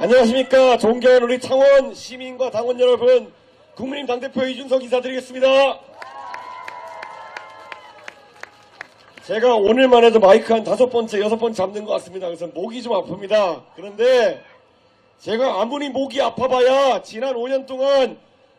안녕하십니까. 존경하는 우리 창원 시민과 당원 여러분, 국민의힘 당대표 이준석 인사드리겠습니다. 제가 오늘만 해도 마이크 한 다섯 번째, 여섯 번째 잡는 것 같습니다. 그래서 목이 좀 아픕니다. 그런데 제가 아무리 목이 아파봐야 지난 5년 동안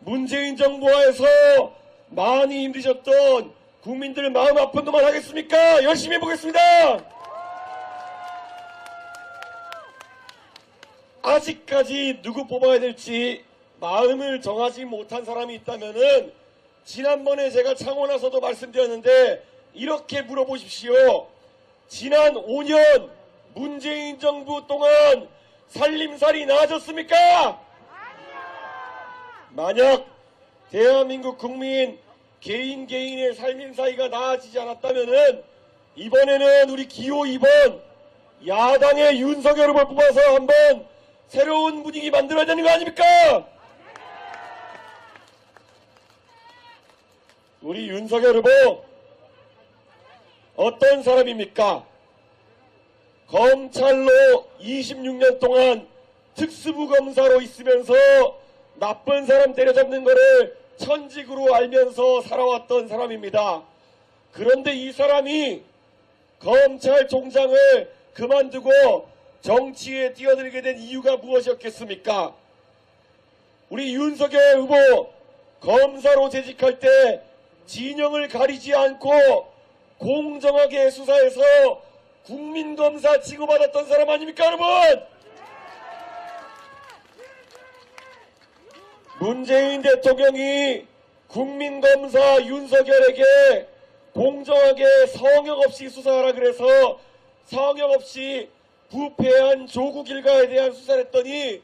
문재인 정부하에서 많이 힘드셨던 국민들 마음 아픈 동안 하겠습니까? 열심히 해보겠습니다. 아직까지 누구 뽑아야 될지 마음을 정하지 못한 사람이 있다면은 지난번에 제가 창원 와서도 말씀드렸는데 이렇게 물어보십시오. 지난 5년 문재인 정부 동안 살림살이 나아졌습니까? 만약 대한민국 국민 개인 개인의 살림살이가 나아지지 않았다면은 이번에는 우리 기호 2번 야당의 윤석열 후보 뽑아서 한번 새로운 분위기 만들어야 되는 거 아닙니까? 우리 윤석열 후보 어떤 사람입니까? 검찰로 26년 동안 특수부 검사로 있으면서 나쁜 사람 때려잡는 거를 천직으로 알면서 살아왔던 사람입니다. 그런데 이 사람이 검찰총장을 그만두고 정치에 뛰어들게 된 이유가 무엇이었겠습니까? 우리 윤석열 후보 검사로 재직할 때 진영을 가리지 않고 공정하게 수사해서 국민검사 취급받았던 사람 아닙니까 여러분? 문재인 대통령이 국민검사 윤석열에게 공정하게 성역 없이 수사하라 그래서 성역 없이 부패한 조국 일가에 대한 수사를 했더니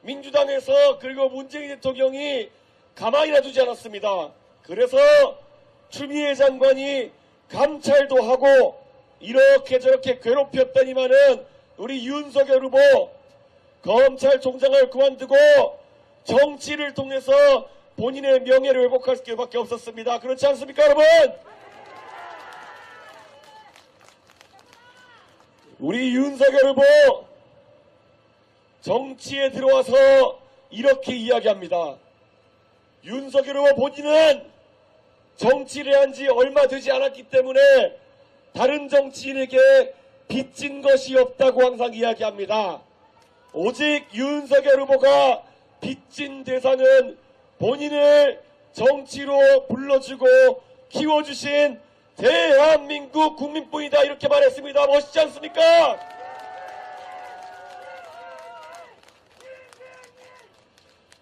민주당에서 그리고 문재인 대통령이 가만히 놔두지 않았습니다. 그래서 추미애 장관이 감찰도 하고 이렇게 저렇게 괴롭혔더니만은 우리 윤석열 후보 검찰총장을 그만두고 정치를 통해서 본인의 명예를 회복할 수밖에 없었습니다. 그렇지 않습니까, 여러분? 우리 윤석열 후보 정치에 들어와서 이렇게 이야기합니다. 윤석열 후보 본인은 정치를 한 지 얼마 되지 않았기 때문에 다른 정치인에게 빚진 것이 없다고 항상 이야기합니다. 오직 윤석열 후보가 빚진 대상은 본인을 정치로 불러주고 키워주신 대한민국 국민뿐이다 이렇게 말했습니다. 멋있지 않습니까?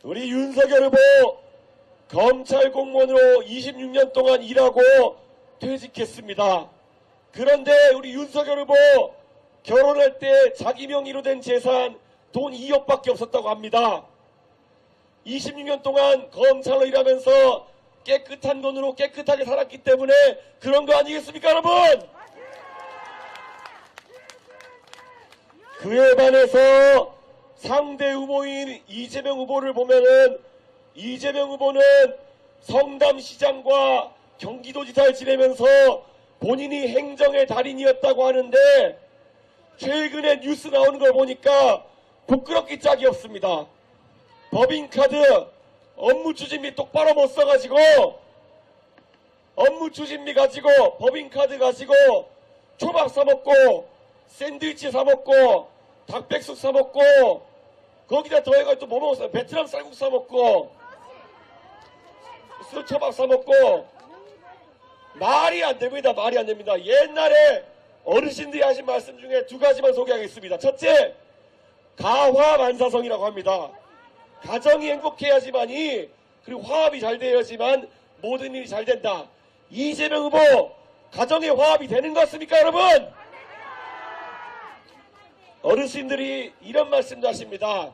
우리 윤석열 후보 검찰 공무원으로 26년 동안 일하고 퇴직했습니다. 그런데 우리 윤석열 후보 결혼할 때 자기 명의로 된 재산 돈 2억밖에 없었다고 합니다. 26년 동안 검찰로 일하면서 깨끗한 돈으로 깨끗하게 살았기 때문에 그런 거 아니겠습니까, 여러분? 그에 반해서 상대 후보인 이재명 후보를 보면은 이재명 후보는 성남시장과 경기도지사를 지내면서 본인이 행정의 달인이었다고 하는데 최근에 뉴스 나오는 걸 보니까 부끄럽기 짝이 없습니다. 법인카드 업무 추진비 똑바로 못 써가지고 업무 추진비 가지고 법인카드 가지고 초밥 사먹고 샌드위치 사먹고 닭백숙 사먹고 거기다 더해가지고 또 뭐 먹었어요? 베트남 쌀국 사먹고 술초밥 사먹고 말이 안 됩니다. 말이 안 됩니다. 옛날에 어르신들이 하신 말씀 중에 두 가지만 소개하겠습니다. 첫째, 가화만사성이라고 합니다. 가정이 행복해야지만이 그리고 화합이 잘 돼야지만 모든 일이 잘 된다. 이재명 후보 가정에 화합이 되는 것 같습니까 여러분? 어르신들이 이런 말씀도 하십니다.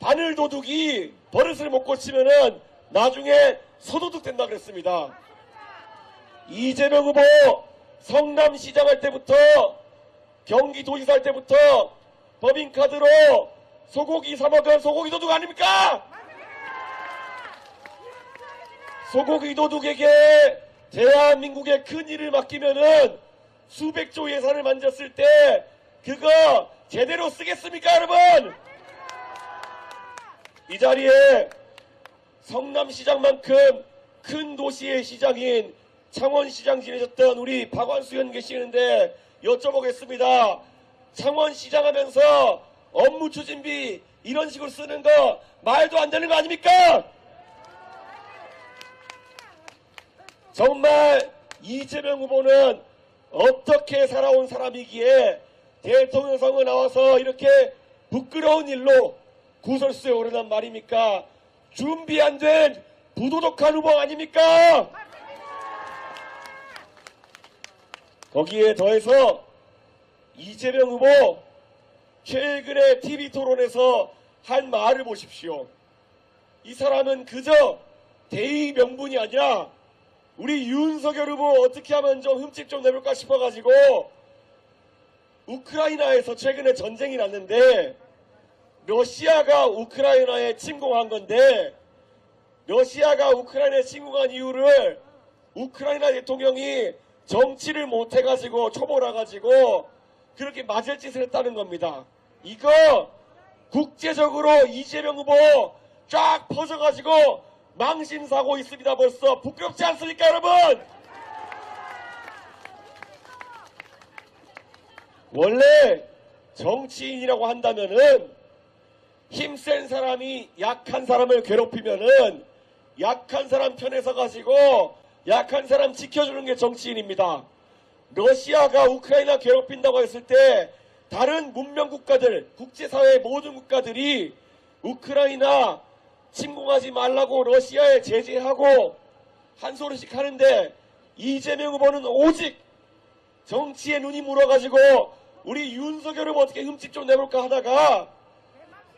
바늘 도둑이 버릇을 못 고치면은 나중에 소도둑 된다 그랬습니다. 이재명 후보 성남시장 할 때부터 경기도지사 할 때부터 법인카드로 소고기 사 먹은 소고기 도둑 아닙니까? 소고기 도둑에게 대한민국의 큰 일을 맡기면은 수백조 예산을 만졌을 때 그거 제대로 쓰겠습니까, 여러분? 이 자리에 성남시장만큼 큰 도시의 시장인 창원시장 지내셨던 우리 박완수 의원 계시는데 여쭤보겠습니다. 창원시장 하면서 업무 추진비 이런 식으로 쓰는 거 말도 안 되는 거 아닙니까? 정말 이재명 후보는 어떻게 살아온 사람이기에 대통령 선거 나와서 이렇게 부끄러운 일로 구설수에 오르단 말입니까? 준비 안 된 부도덕한 후보 아닙니까? 거기에 더해서 이재명 후보 최근에 TV 토론에서 한 말을 보십시오. 이 사람은 그저 대의 명분이 아니라 우리 윤석열 후보 어떻게 하면 좀 흠집 좀 내볼까 싶어가지고 우크라이나에서 최근에 전쟁이 났는데 러시아가 우크라이나에 침공한 건데 러시아가 우크라이나에 침공한 이유를 우크라이나 대통령이 정치를 못해가지고 초보라가지고 그렇게 맞을 짓을 했다는 겁니다. 이거 국제적으로 이재명 후보 쫙 퍼져가지고 망신사고 있습니다. 벌써 부끄럽지 않습니까, 여러분? 원래 정치인이라고 한다면은 힘센 사람이 약한 사람을 괴롭히면은 약한 사람 편에 서 가지고 약한 사람 지켜주는 게 정치인입니다. 러시아가 우크라이나 괴롭힌다고 했을 때 다른 문명 국가들, 국제사회 모든 국가들이 우크라이나 침공하지 말라고 러시아에 제재하고 한 소리씩 하는데 이재명 후보는 오직 정치에 눈이 물어가지고 우리 윤석열 후보 어떻게 흠집 좀 내볼까 하다가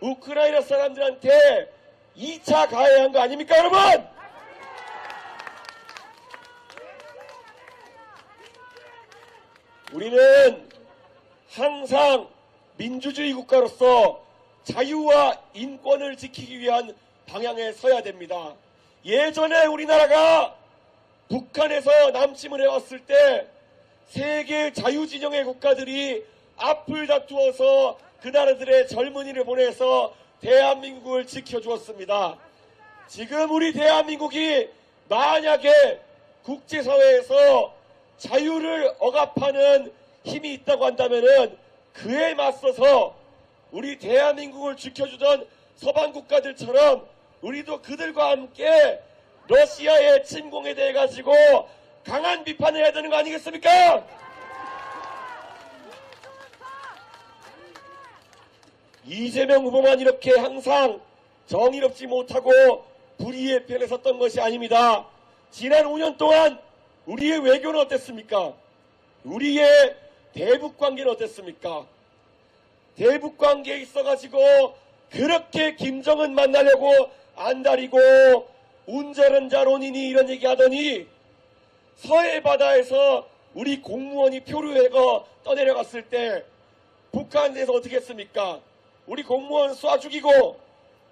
우크라이나 사람들한테 2차 가해한 거 아닙니까 여러분? 우리는 항상 민주주의 국가로서 자유와 인권을 지키기 위한 방향에 서야 됩니다. 예전에 우리나라가 북한에서 남침을 해왔을 때 세계 자유진영의 국가들이 앞을 다투어서 그 나라들의 젊은이를 보내서 대한민국을 지켜주었습니다. 지금 우리 대한민국이 만약에 국제사회에서 자유를 억압하는 힘이 있다고 한다면은 그에 맞서서 우리 대한민국을 지켜주던 서방 국가들처럼 우리도 그들과 함께 러시아의 침공에 대해 가지고 강한 비판을 해야 되는 거 아니겠습니까? 이재명 후보만 이렇게 항상 정의롭지 못하고 불의의 편에 섰던 것이 아닙니다. 지난 5년 동안 우리의 외교는 어땠습니까? 우리의 대북 관계는 어땠습니까? 대북 관계에 있어가지고 그렇게 김정은 만나려고 안달이고 운전은자론이니 이런 얘기 하더니 서해 바다에서 우리 공무원이 표류해가 떠내려갔을 때 북한에서 어떻게 했습니까? 우리 공무원 쏴 죽이고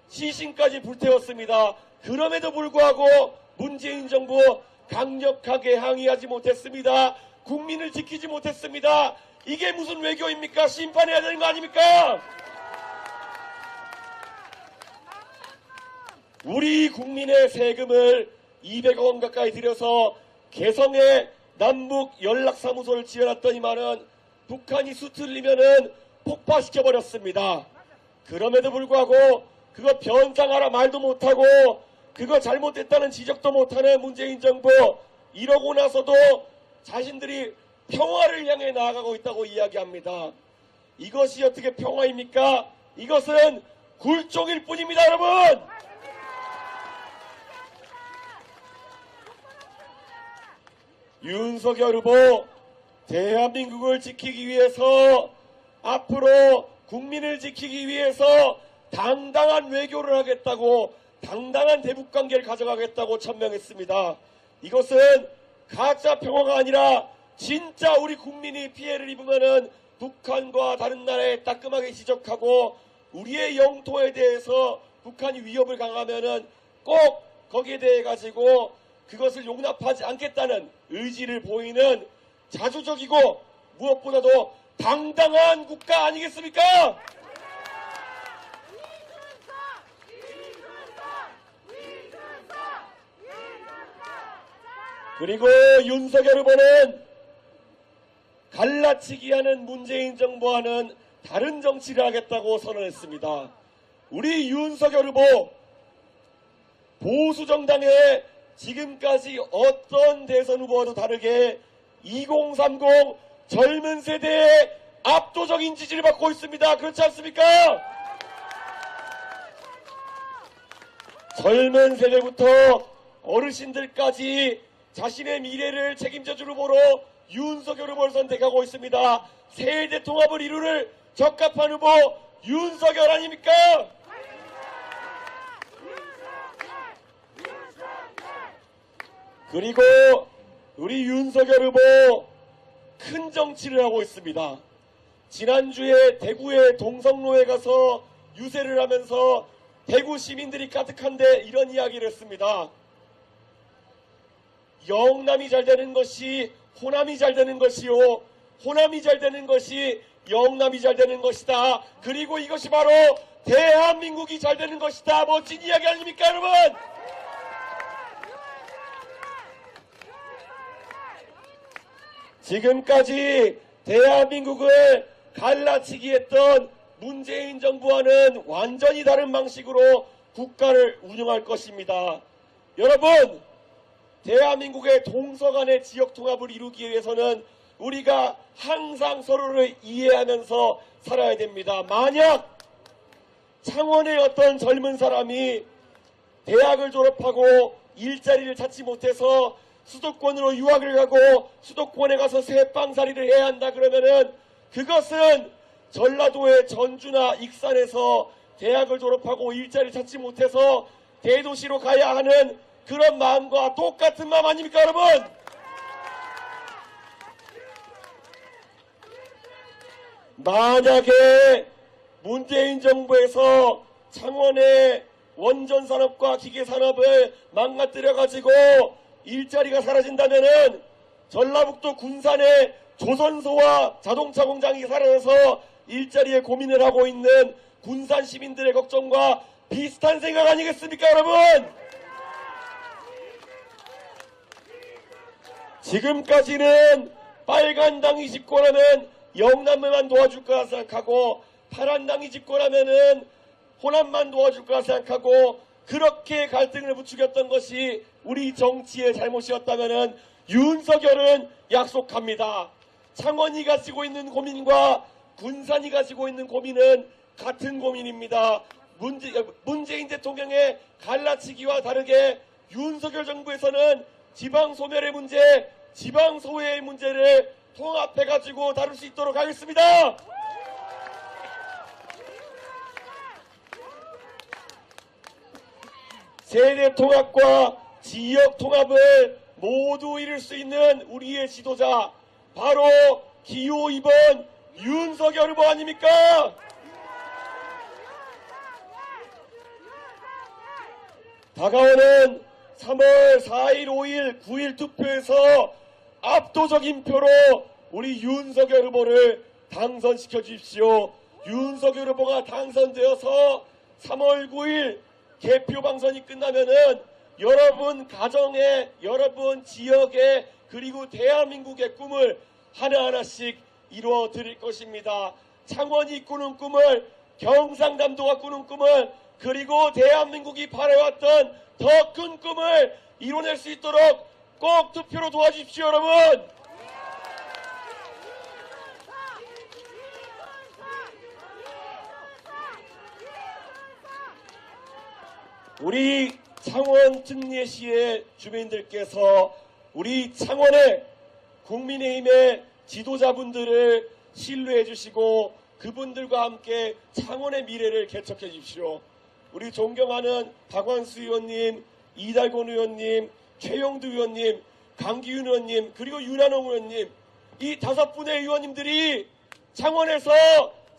시신까지 불태웠습니다. 그럼에도 불구하고 문재인 정부 강력하게 항의하지 못했습니다. 국민을 지키지 못했습니다. 이게 무슨 외교입니까? 심판해야 되는 거 아닙니까? 우리 국민의 세금을 200억 원 가까이 들여서 개성에 남북 연락사무소를 지어놨더니만은 북한이 수틀리면은 폭파시켜 버렸습니다. 그럼에도 불구하고 그거 변상하라 말도 못하고 그거 잘못됐다는 지적도 못하는 문재인 정부 이러고 나서도 자신들이 평화를 향해 나아가고 있다고 이야기합니다. 이것이 어떻게 평화입니까? 이것은 굴종일 뿐입니다, 여러분! 윤석열 후보 대한민국을 지키기 위해서 앞으로 국민을 지키기 위해서 당당한 외교를 하겠다고 당당한 대북 관계를 가져가겠다고 천명했습니다. 이것은 가짜 평화가 아니라 진짜 우리 국민이 피해를 입으면은 북한과 다른 나라에 따끔하게 지적하고 우리의 영토에 대해서 북한이 위협을 강하면은 꼭 거기에 대해 가지고 그것을 용납하지 않겠다는 의지를 보이는 자주적이고 무엇보다도 당당한 국가 아니겠습니까? 그리고 윤석열 후보는 갈라치기 하는 문재인 정부와는 다른 정치를 하겠다고 선언했습니다. 우리 윤석열 후보 보수 정당에 지금까지 어떤 대선 후보와도 다르게 2030 젊은 세대의 압도적인 지지를 받고 있습니다. 그렇지 않습니까? 젊은 세대부터 어르신들까지 자신의 미래를 책임져 줄 후보로 윤석열 후보를 선택하고 있습니다. 세대 통합을 이루를 적합한 후보 윤석열 아닙니까? 그리고 우리 윤석열 후보 큰 정치를 하고 있습니다. 지난주에 대구의 동성로에 가서 유세를 하면서 대구 시민들이 가득한데 이런 이야기를 했습니다. 영남이 잘 되는 것이 호남이 잘 되는 것이요. 호남이 잘 되는 것이 영남이 잘 되는 것이다. 그리고 이것이 바로 대한민국이 잘 되는 것이다. 멋진 이야기 아닙니까, 여러분? 지금까지 대한민국을 갈라치기 했던 문재인 정부와는 완전히 다른 방식으로 국가를 운영할 것입니다. 여러분, 대한민국의 동서간의 지역 통합을 이루기 위해서는 우리가 항상 서로를 이해하면서 살아야 됩니다. 만약 창원의 어떤 젊은 사람이 대학을 졸업하고 일자리를 찾지 못해서 수도권으로 유학을 가고 수도권에 가서 새빵살이를 해야 한다 그러면은 그것은 전라도의 전주나 익산에서 대학을 졸업하고 일자리를 찾지 못해서 대도시로 가야 하는 그런 마음과 똑같은 마음 아닙니까 여러분? 만약에 문재인 정부에서 창원의 원전 산업과 기계 산업을 망가뜨려 가지고 일자리가 사라진다면은 전라북도 군산의 조선소와 자동차 공장이 사라져서 일자리에 고민을 하고 있는 군산 시민들의 걱정과 비슷한 생각 아니겠습니까, 여러분? 지금까지는 빨간 당이 집권하면 영남만 도와줄 거라 생각하고 파란 당이 집권하면은 호남만 도와줄 거라 생각하고 그렇게 갈등을 부추겼던 것이 우리 정치의 잘못이었다면은 윤석열은 약속합니다. 창원이 가 지고 있는 고민과 군산이 가지고 있는 고민은 같은 고민입니다. 문재, 문재인 대통령의 갈라치기와 다르게 윤석열 정부에서는 지방 소멸의 문제, 지방 소외의 문제를 통합해 가지고 다룰 수 있도록 하겠습니다. 세대 통합과 지역 통합을 모두 이룰 수 있는 우리의 지도자 바로 기호 2번 윤석열 후보 아닙니까? 다가오는 3월 4일, 5일, 9일 투표에서 압도적인 표로 우리 윤석열 후보를 당선시켜 주십시오. 윤석열 후보가 당선되어서 3월 9일 개표 방선이 끝나면은 여러분 가정에, 여러분 지역에, 그리고 대한민국의 꿈을 하나하나씩 이루어 드릴 것입니다. 창원이 꾸는 꿈을, 경상남도가 꾸는 꿈을, 그리고 대한민국이 바라왔던 더 큰 꿈을 이뤄낼 수 있도록 꼭 투표로 도와주십시오, 여러분! 우리 창원 특례시의 주민들께서 우리 창원의 국민의힘의 지도자분들을 신뢰해 주시고 그분들과 함께 창원의 미래를 개척해 주십시오. 우리 존경하는 박완수 의원님, 이달곤 의원님, 최영두 의원님, 강기윤 의원님, 그리고 윤한홍 의원님, 이 다섯 분의 의원님들이 창원에서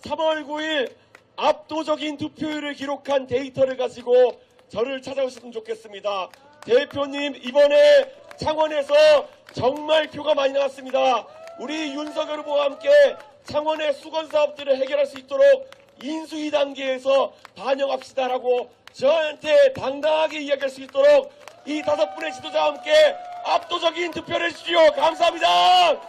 3월 9일 압도적인 투표율을 기록한 데이터를 가지고 저를 찾아오셨으면 좋겠습니다. 대표님, 이번에 창원에서 정말 표가 많이 나왔습니다. 우리 윤석열 후보와 함께 창원의 수건 사업들을 해결할 수 있도록 인수위 단계에서 반영합시다라고 저한테 당당하게 이야기할 수 있도록 이 다섯 분의 지도자와 함께 압도적인 투표를 해주십시오. 감사합니다.